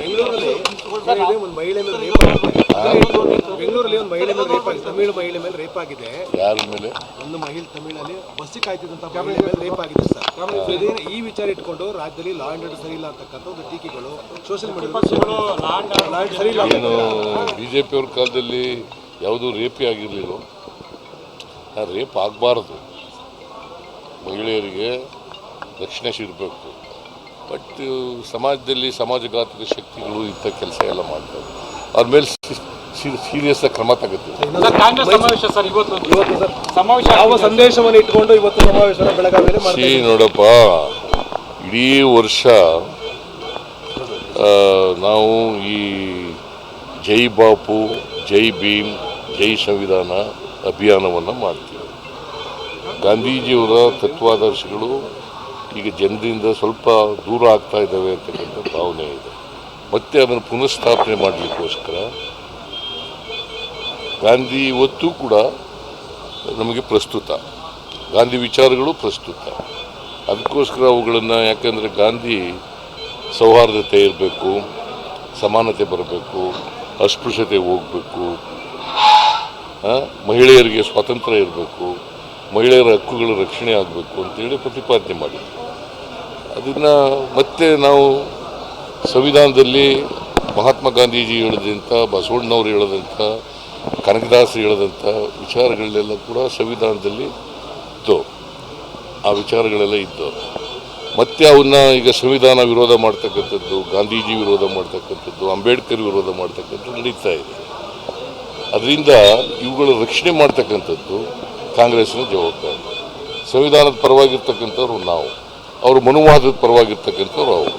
ಬೆಂಗಳೂರಲ್ಲಿ ಒಂದು ಮಹಿಳೆ ಮೇಲೆ ರೇಪ್ ಆಗಿದೆ. ಬೆಂಗಳೂರಲ್ಲಿ ಒಂದು ಮಹಿಳೆ ಮೇಲೆ ರೇಪ್ ಆಗಿದೆ. ತಮಿಳು ಮಹಿಳೆ ಮೇಲೆ ರೇಪ್ ಆಗಿದೆ. ಯಾರ ಮೇಲೆ? ಒಂದು ಮಹಿಳೆ ತಮಿಳಲ್ಲಿ ಬಸ್ಸಿಗೆ ಕಾಯ್ತಿದ್ದಂತ ಮಹಿಳೆ ಮೇಲೆ ರೇಪ್ ಆಗಿದೆ ಸರ್. ಇದೇನು ಈ ವಿಚಾರ ಇಟ್ಕೊಂಡು ರಾಜ್ಯದಲ್ಲಿ ಲಾ ಆ್ಯಂಡ್ ಆರ್ಡರ್ ಸರಿ ಇಲ್ಲ ಅಂತಕ್ಕಂಥ ಒಂದು ಟೀಕೆಗಳು ಸೋಷಿಯಲ್ ಮೀಡಿಯಾ ಸರಿ ಇಲ್ಲ ಏನು ಬಿ ಜೆ ಪಿಯವ್ರ ಕಾಲದಲ್ಲಿ ಯಾವುದೂ ರೇಪೇ ಆಗಿರಲಿಲ್ಲ. ಆ ರೇಪ್ ಆಗಬಾರ್ದು. ಮಹಿಳೆಯರಿಗೆ ರಕ್ಷಣೆ ಸಿಗಬೇಕು ಬಟ್ ಸಮಾಜದಲ್ಲಿ ಸಮಾಜಘಾತಕ ಶಕ್ತಿಗಳು ಇಂಥ ಕೆಲಸ ಎಲ್ಲ ಮಾಡ್ತಾರೆ. ಅವ್ರ ಮೇಲೆ ಸೀರಿಯಸ್ ಕ್ರಮ ತಗುತ್ತೆ. ಸರ್ ಕಾಂಗ್ರೆಸ್ ಸಮಾವೇಶ ಸರ್ ಇವತ್ತು ಇವತ್ತು ಸರ್ ಸಮಾವೇಶ ಯಾವ ಸಂದೇಶವನ್ನು ಇಟ್ಕೊಂಡು ಇವತ್ತು ಸಮಾವೇಶನ ಬೆಳಗಾವಿಯಲ್ಲಿ ಮಾಡ್ತಾ ಸಿ ನೋಡಪ್ಪ ಇಡೀ ವರ್ಷ ನಾವು ಈ ಜೈ ಬಾಪು ಜೈ ಭೀಮ್ ಜೈ ಸಂವಿಧಾನ ಅಭಿಯಾನವನ್ನು ಮಾಡ್ತೀವಿ. ಗಾಂಧೀಜಿಯವರ ತತ್ವಾದರ್ಶಗಳು ಈಗ ಜನರಿಂದ ಸ್ವಲ್ಪ ದೂರ ಆಗ್ತಾ ಇದ್ದಾವೆ ಅಂತಕ್ಕಂಥ ಭಾವನೆ ಇದೆ. ಮತ್ತೆ ಅದನ್ನು ಪುನಃಸ್ಥಾಪನೆ ಮಾಡಲಿಕ್ಕೋಸ್ಕರ ಗಾಂಧಿ ಇವತ್ತು ಕೂಡ ನಮಗೆ ಪ್ರಸ್ತುತ. ಗಾಂಧಿ ವಿಚಾರಗಳು ಪ್ರಸ್ತುತ. ಅದಕ್ಕೋಸ್ಕರ ಅವುಗಳನ್ನು ಯಾಕಂದರೆ ಗಾಂಧಿ ಸೌಹಾರ್ದತೆ ಇರಬೇಕು, ಸಮಾನತೆ ಬರಬೇಕು, ಅಸ್ಪೃಶ್ಯತೆ ಹೋಗಬೇಕು ಮಹಿಳೆಯರಿಗೆ ಸ್ವಾತಂತ್ರ್ಯ ಇರಬೇಕು, ಮಹಿಳೆಯರ ಹಕ್ಕುಗಳ ರಕ್ಷಣೆ ಆಗಬೇಕು ಅಂತೇಳಿ ಪ್ರತಿಪಾದನೆ ಮಾಡಿದ್ವಿ ಅದನ್ನು ಮತ್ತೆ ನಾವು ಸಂವಿಧಾನದಲ್ಲಿ ಮಹಾತ್ಮ ಗಾಂಧೀಜಿ ಹೇಳಿದಂಥ, ಬಸವಣ್ಣವ್ರು ಹೇಳದಂಥ, ಕನಕದಾಸ ಹೇಳದಂಥ ವಿಚಾರಗಳನ್ನೆಲ್ಲ ಕೂಡ ಸಂವಿಧಾನದಲ್ಲಿ ಇತ್ತು ಆ ವಿಚಾರಗಳೆಲ್ಲ ಇತ್ತು ಮತ್ತೆ ಅವನ್ನ ಈಗ ಸಂವಿಧಾನ ವಿರೋಧ ಮಾಡ್ತಕ್ಕಂಥದ್ದು, ಗಾಂಧೀಜಿ ವಿರೋಧ ಮಾಡ್ತಕ್ಕಂಥದ್ದು, ಅಂಬೇಡ್ಕರ್ ವಿರೋಧ ಮಾಡ್ತಕ್ಕಂಥದ್ದು ನಡೀತಾ ಇದೆ. ಅದರಿಂದ ಇವುಗಳ ರಕ್ಷಣೆ ಮಾಡ್ತಕ್ಕಂಥದ್ದು ಕಾಂಗ್ರೆಸ್ನ ಜವಾಬ್ದಾರಿ. ಸಂವಿಧಾನದ ಪರವಾಗಿರ್ತಕ್ಕಂಥವ್ರು ನಾವು. ಅವರು ಮನುವಾದದ ಪರವಾಗಿರ್ತಕ್ಕಂಥವ್ರು ಅವರು.